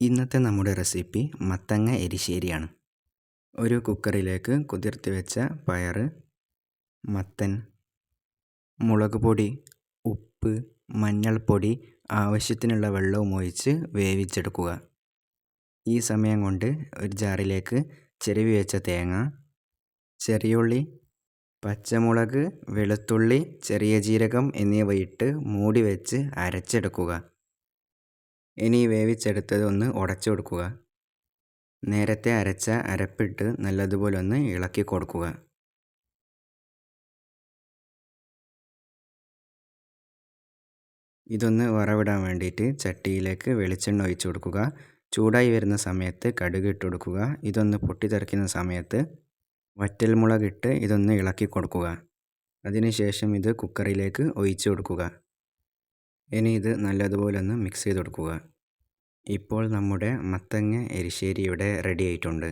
ഇന്നത്തെ നമ്മുടെ റെസിപ്പി മത്തങ്ങ എരിശ്ശേരിയാണ്. ഒരു കുക്കറിലേക്ക് കുതിർത്തി വെച്ച പയർ മത്തൻ മുളക് പൊടി ഉപ്പ് മഞ്ഞൾപ്പൊടി ആവശ്യത്തിനുള്ള വെള്ളവും ഒഴിച്ച് വേവിച്ചെടുക്കുക. ഈ സമയം കൊണ്ട് ഒരു ജാറിലേക്ക് ചെരുവി വെച്ച തേങ്ങ ചെറിയുള്ളി പച്ചമുളക് വെളുത്തുള്ളി ചെറിയ ജീരകം എന്നിവ ഇട്ട് മൂടി വെച്ച് അരച്ചെടുക്കുക. ഇനി വേവിച്ചെടുത്തത് ഒന്ന് ഉടച്ചു കൊടുക്കുക. നേരത്തെ അരച്ച അരപ്പിട്ട് നല്ലതുപോലെ ഒന്ന് ഇളക്കി കൊടുക്കുക. ഇതൊന്ന് വറവിടാൻ വേണ്ടിയിട്ട് ചട്ടിയിലേക്ക് വെളിച്ചെണ്ണ ഒഴിച്ചു കൊടുക്കുക. ചൂടായി വരുന്ന സമയത്ത് കടുക് ഇട്ട് കൊടുക്കുക. ഇതൊന്ന് പൊട്ടിത്തെറിക്കുന്ന സമയത്ത് വറ്റൽമുളകിട്ട് ഇതൊന്ന് ഇളക്കി കൊടുക്കുക. അതിനുശേഷം ഇത് കുക്കറിലേക്ക് ഒഴിച്ചു കൊടുക്കുക. ഇനി ഇത് നല്ലതുപോലെ ഒന്ന് മിക്സ് ചെയ്ത് കൊടുക്കുക. ഇപ്പോൾ നമ്മുടെ മത്തങ്ങ എരിശ്ശേരി ഇവിടെ റെഡി ആയിട്ടുണ്ട്.